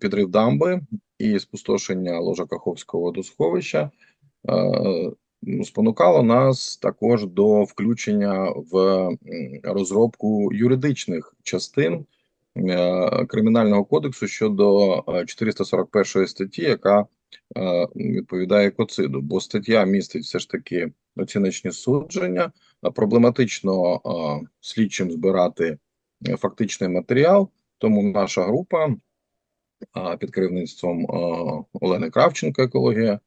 підрив дамби і спустошення ложа Каховського водосховища е, спонукало нас також до включення в розробку юридичних частин е, кримінального кодексу щодо е, 441 статті, яка е, відповідає екоциду, бо стаття містить все ж таки оціночні судження, проблематично е, слідчим збирати е, фактичний матеріал. Тому наша група під керівництвом Олени Кравченко, екологія,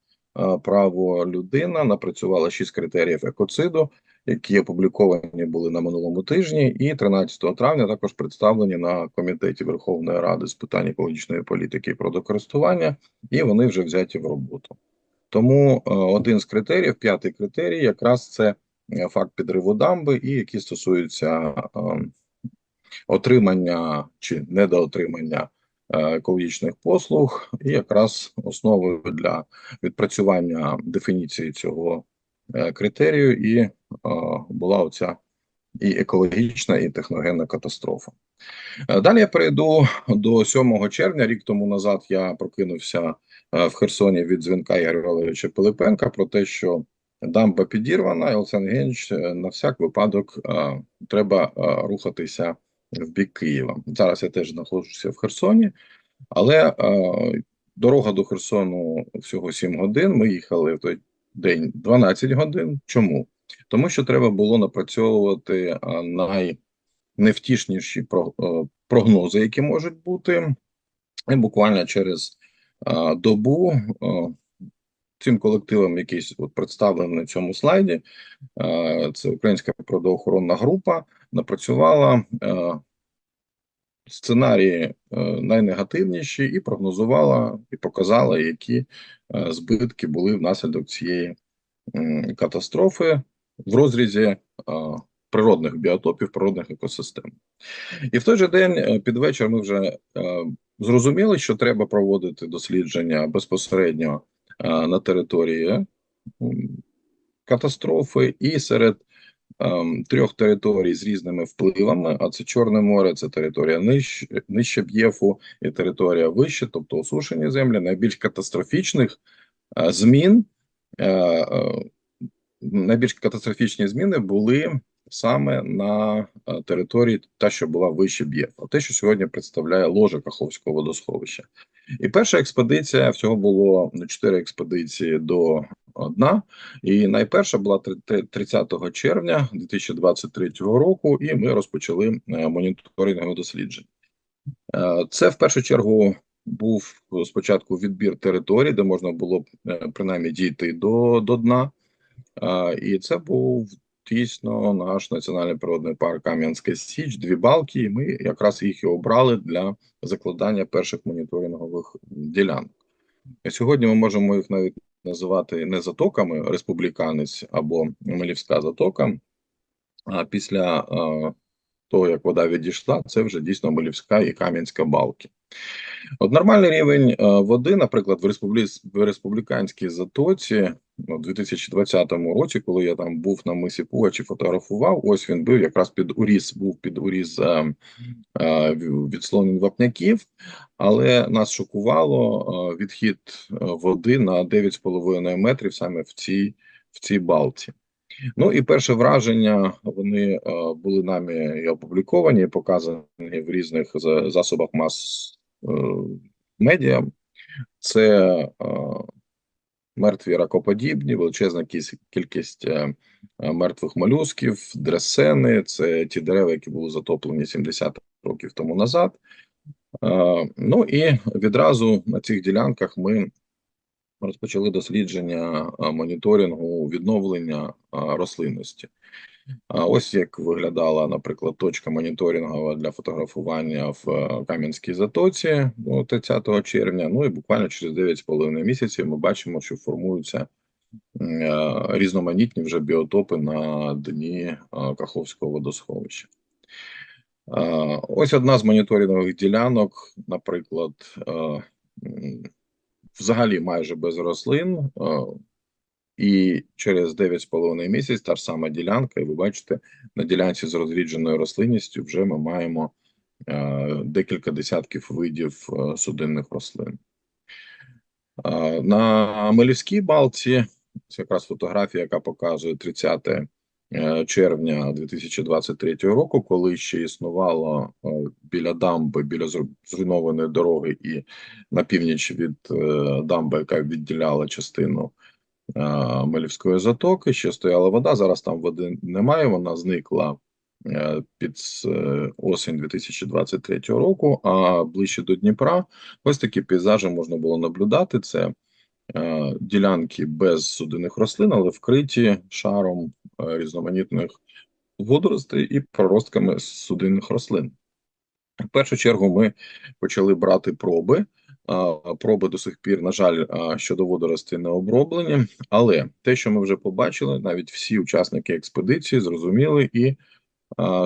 право людина напрацювала шість критеріїв екоциду, які опубліковані були на минулому тижні, і 13 травня також представлені на комітеті Верховної Ради з питань екологічної політики і природокористування, і вони вже взяті в роботу. Тому один з критеріїв, п'ятий критерій, якраз це е, факт підриву дамби, і які стосуються отримання чи недоотримання екологічних послуг, і якраз основою для відпрацювання дефініції цього е, критерію і е, була оця і екологічна, і техногенна катастрофа. Е, Далі я перейду до 7 червня. Рік тому назад я прокинувся е, в Херсоні від дзвінка Валерійовича Пилипенка про те, що дамба підірвана, і Олександр е, на всяк випадок е, треба е, рухатися в бік Києва. Зараз я теж знаходжуся в Херсоні, але е, дорога до Херсону всього 7 годин. Ми їхали в той день 12 годин. Чому? Тому що треба було напрацьовувати е, найневтішніші е, прогнози, які можуть бути, і буквально через добу. Цим колективом, який от представлений на цьому слайді, це Українська природоохоронна група, напрацювала е, сценарії е, найнегативніші і прогнозувала і показала, які е, збитки були внаслідок цієї катастрофи в розрізі природних біотопів, природних екосистем. І в той же день під вечір ми вже зрозуміли, що треба проводити дослідження безпосередньо на території катастрофи, і серед трьох територій з різними впливами: а це Чорне море, це територія нижче, нижче Б'єфу і територія вище, тобто осушені землі, найбільш катастрофічних е, змін. Е, е, найбільш катастрофічні зміни були саме на е, території, та, що була вище Б'єфа, те, що сьогодні представляє ложе Каховського водосховища. І перша експедиція всього було чотири експедиції до дна. І найперша була три- три- 30 червня 2023 року, і ми розпочали е, моніторингове дослідження. Е, Це в першу чергу був спочатку відбір територій, де можна було принаймні дійти до, до дна. І це був дійсно наш національний природний парк Кам'янська Січ, дві балки. І ми якраз їх і обрали для закладання перших моніторингових ділянок. Сьогодні ми можемо їх навіть називати не затоками Республіканець або Мелівська затока. А після того, як вода відійшла, це вже дійсно Мелівська і Кам'янська балки. От нормальний рівень е, води, наприклад, в, республі... в республіканській затоці ну, у 2020 році, коли я там був на мисі Пугачі, фотографував, ось він був якраз під уріз, був під уріз е, е, відслонень вапняків, але нас шокувало відхід води на 9,5 метрів саме в цій, в цій балці. Ну і перше враження вони е, були нами і опубліковані, і показані в різних засобах мас е, медіа. Це е, мертві ракоподібні, величезна кіс- кількість мертвих молюсків, дресени. Це ті дерева, які були затоплені 70 років тому назад. Ну і відразу на цих ділянках ми розпочали дослідження моніторингу відновлення рослинності. Ось як виглядала, наприклад, точка моніторингова для фотографування в Кам'янській затоці ну, 30 червня. Ну і буквально через 9,5 місяців ми бачимо, що формуються різноманітні вже біотопи на дні Каховського водосховища. Ось одна з моніторингових ділянок, наприклад, взагалі майже без рослин. І через 9,5 місяць та ж сама ділянка, і ви бачите, на ділянці з розрідженою рослинністю вже ми маємо е, декілька десятків видів е, судинних рослин. На Мелівській балці це якраз фотографія, яка показує 30 е, червня 2023 року, коли ще існувало е, біля дамби, біля зруйнованої дороги і на північ від е, дамби, яка відділяла частину е, Мелівської затоки, ще стояла вода. Зараз там води немає, вона зникла е, під е, осінь 2023 року. А ближче до Дніпра ось такі пейзажі можна було наблюдати. Це е, ділянки без судинних рослин, але вкриті шаром е, різноманітних водоростей і проростками судинних рослин. В першу чергу ми почали брати проби. Проби до сих пір, на жаль, щодо водоростей не оброблені, але те, що ми вже побачили, навіть всі учасники експедиції зрозуміли і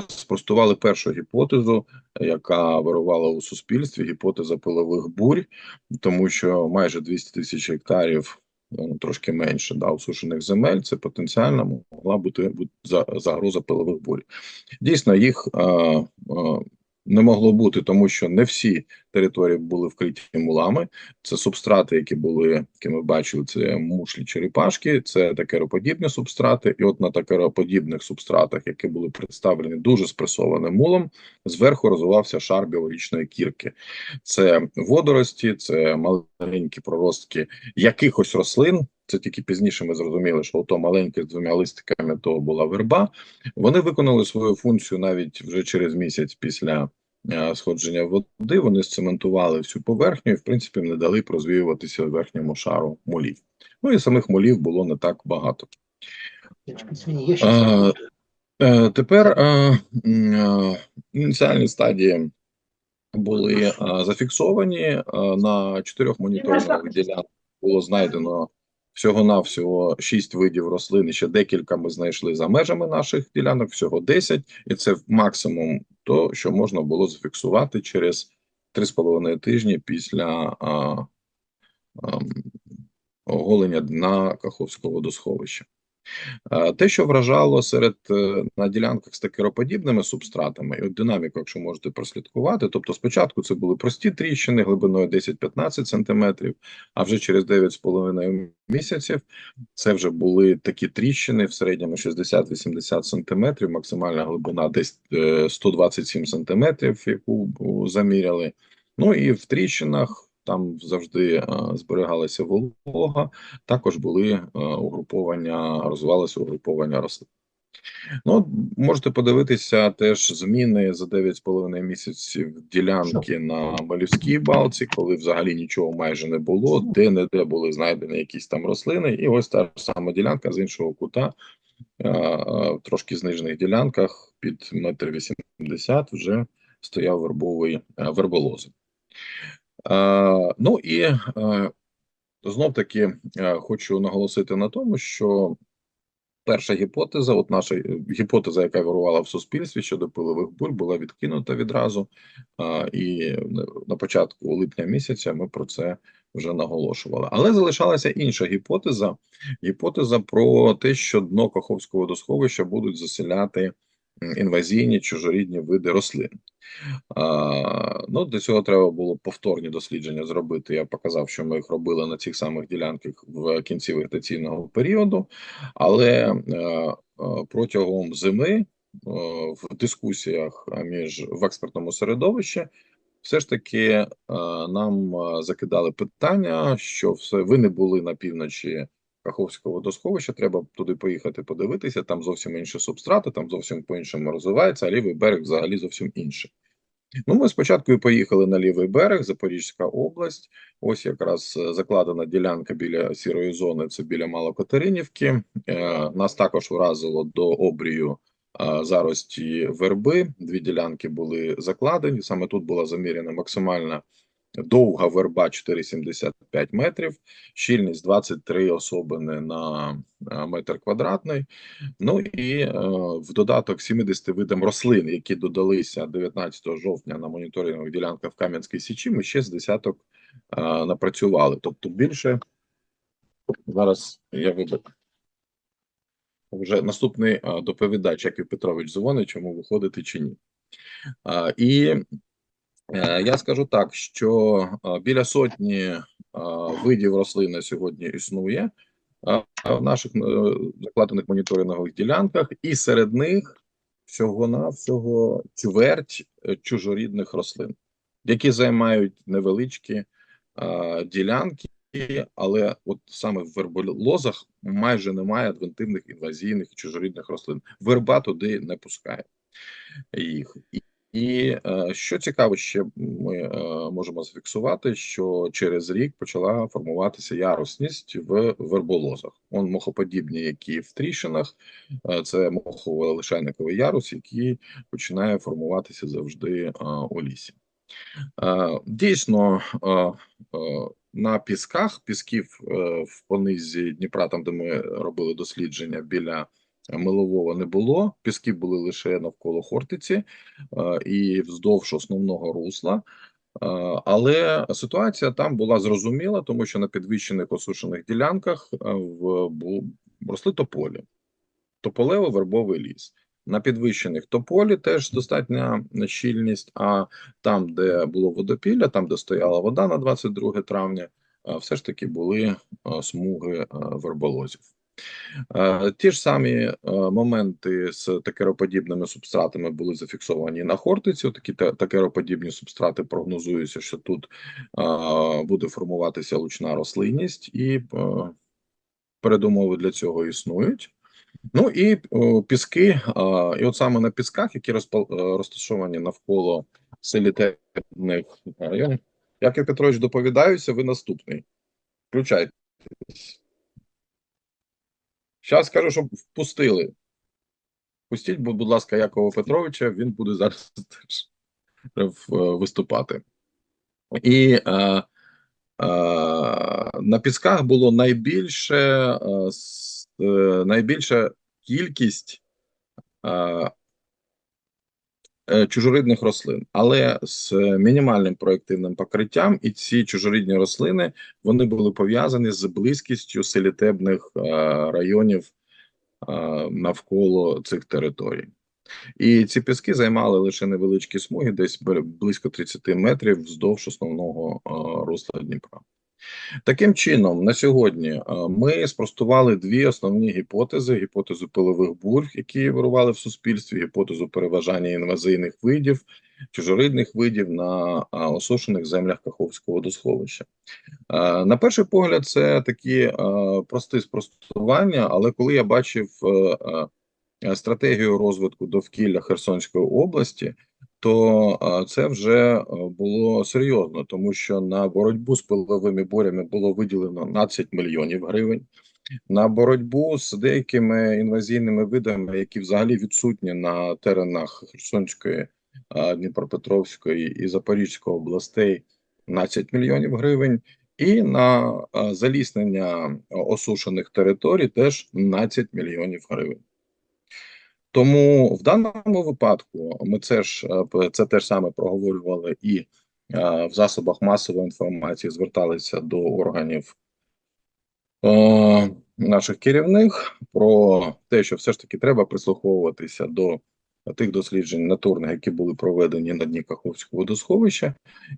спростували першу гіпотезу, яка вирувала у суспільстві, гіпотеза пилових бурь, тому що майже 200 тисяч гектарів, ну, трошки менше, да, усушених земель, це потенціально могла бути, бути за- загроза пилових бурь. Дійсно, їх не могло бути, тому що не всі території були вкриті мулами. Це субстрати, які були, які ми бачили, це мушлі черепашки, це такероподібні субстрати. І от на такероподібних субстратах, які були представлені дуже спресованим мулом, зверху розвивався шар біологічної кірки. Це водорості, це маленькі проростки якихось рослин. Це тільки пізніше ми зрозуміли, що ото маленьке з двома листиками то була верба. Вони виконали свою функцію навіть вже через місяць після сходження води. Вони сцементували всю поверхню і, в принципі, не дали прозвіюватися верхньому шару молів. Ну і самих молів було не так багато. Е? Е, Тепер е, е, ініціальні стадії були е, зафіксовані е, на чотирьох моніторингових ділянках було знайдено всього-навсього шість видів рослин, ще декілька ми знайшли за межами наших ділянок, всього 10, і це максимум то, що можна було зафіксувати через 3,5 тижні після а, а, оголення дна Каховського водосховища. Е, Те, що вражало серед е, на ділянках з такероподібними субстратами, і от динаміку, якщо можете прослідкувати, тобто спочатку це були прості тріщини глибиною 10-15 сантиметрів, а вже через 9,5 місяців це вже були такі тріщини в середньому 60-80 сантиметрів, максимальна глибина десь е, 127 сантиметрів, яку заміряли. Ну і в тріщинах там завжди е, зберігалася волога, також були е, угруповання, розвивалися угруповання рослин. Ну, можете подивитися теж зміни за 9,5 місяців ділянки на Малівській балці, коли взагалі нічого майже не було, де не де були знайдені якісь там рослини, і ось та сама ділянка з іншого кута, е, в трошки знижених ділянках під метр вісімдесят вже стояв вербовий верболоз. Е, ну і е, знов таки е, хочу наголосити на тому, що перша гіпотеза, от наша е, гіпотеза, яка вирувала в суспільстві щодо пилових бурь, була відкинута відразу. е, І на- початку липня місяця ми про це вже наголошували. Але залишалася інша гіпотеза: гіпотеза про те, що дно Каховського водосховища будуть заселяти інвазійні чужорідні види рослин. А, ну, для цього треба було повторні дослідження зробити. Я показав, що ми їх робили на цих самих ділянках в кінці вегетаційного періоду, але е, е, протягом зими е, в дискусіях між в експертному середовищі все ж таки нам закидали питання, що все ви не були на півночі Каховського водосховища. Треба туди поїхати подивитися. Там зовсім інші субстрати, там зовсім по-іншому розвивається, а лівий берег взагалі зовсім інший. Ну, ми спочатку і поїхали на лівий берег, Запорізька область. Ось якраз е, закладена ділянка біля сірої зони. Це біля Малокатеринівки. Е, нас також вразило до обрію е, зарості верби. Дві ділянки були закладені. Саме тут була заміряна максимальна довга верба 4,75 метрів, щільність 23 особини на е, метр квадратний. Ну і е, в додаток 70 видам рослин, які додалися 19 жовтня на моніторингових ділянках в Кам'янській Січі, ми ще з десяток е, напрацювали. Тобто більше зараз я вибачу. Вже наступний доповідач, Яків Петрович дзвонить, чому виходити чи ні. І Я скажу так, що е, біля сотні е, видів рослин сьогодні існує е, в наших е, закладених моніторингових ділянках, і серед них всього на всього чверть е, чужорідних рослин, які займають невеличкі е, ділянки, але от саме в верболозах майже немає адвентивних інвазійних чужорідних рослин. Верба туди не пускає їх. І, е, що цікаво, ще ми е, можемо зафіксувати, що через рік почала формуватися ярусність в верболозах. Он мохоподібні, які в тріщинах, е, це мохово-лишайниковий ярус, який починає формуватися завжди у лісі. Дійсно, на пісках, пісків в понизі Дніпра, там де ми робили дослідження біля милового не було. Піски були лише навколо Хортиці і вздовж основного русла. Але ситуація там була зрозуміла, тому що на підвищених осушених ділянках е, в росли тополі, тополево-вербовий ліс. На підвищених тополі теж достатня щільність. А там, де було водопілля, там, де стояла вода на 22 травня, е, все ж таки були е, смуги верболозів. Е, Ті ж самі е, моменти з такероподібними субстратами були зафіксовані на Хортиці. Такі такероподібні субстрати прогнозується, що тут е, буде формуватися лучна рослинність, і передумови для цього існують. Ну і піски, і от саме на пісках, які розташовані навколо селітарних районів. Яків Петрович, доповідаюся, ви наступний. Включайтесь. Зараз скажу, щоб впустили. Пустіть, будь ласка, Якова Петровича, він буде зараз теж е, виступати. І е, е, на пісках було найбільше, е, е, найбільша кількість е, е, чужорідних рослин, але з мінімальним проєктивним покриттям, і ці чужорідні рослини вони були пов'язані з близькістю селітебних е, районів е, навколо цих територій. І ці піски займали лише невеличкі смуги, десь близько 30 метрів вздовж основного е, русла Дніпра. Таким чином, на сьогодні е, ми спростували дві основні гіпотези: гіпотезу пилових бурь, які вирували в суспільстві, гіпотезу переважання інвазійних видів, чужоридних видів на е, осушених землях Каховського водосховища. Е, На перший погляд, це такі прості спростування, але коли я бачив стратегію розвитку довкілля Херсонської області, то це вже е, було серйозно, тому що на боротьбу з пиловими бурями було виділено 12 мільйонів гривень. На боротьбу з деякими інвазійними видами, які взагалі відсутні на теренах Херсонської, Дніпропетровської і Запорізької областей, 12 мільйонів гривень. І на заліснення осушених територій теж 12 мільйонів гривень. Тому в даному випадку ми це ж е, це теж саме проговорювали і е, в засобах масової інформації зверталися до органів е, наших керівних про те, що все ж таки треба прислуховуватися до тих досліджень натурних, які були проведені на дні Каховського водосховища,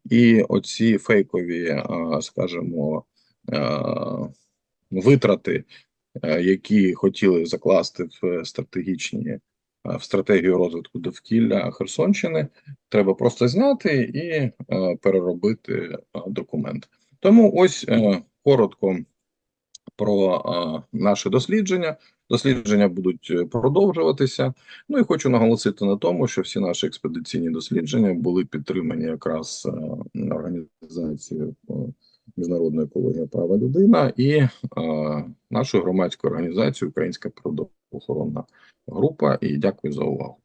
і оці фейкові, е, скажімо, е, витрати, е, які хотіли закласти в стратегічні в стратегію розвитку довкілля Херсонщини, треба просто зняти і е, переробити е, документ. Тому ось е, коротко про е, наше дослідження. Дослідження будуть е, продовжуватися. Ну і хочу наголосити на тому, що всі наші експедиційні дослідження були підтримані якраз е, організацією е, Міжнародної екологія права людина і е, нашою громадською організацією Українська природоохоронна група. І дякую за увагу.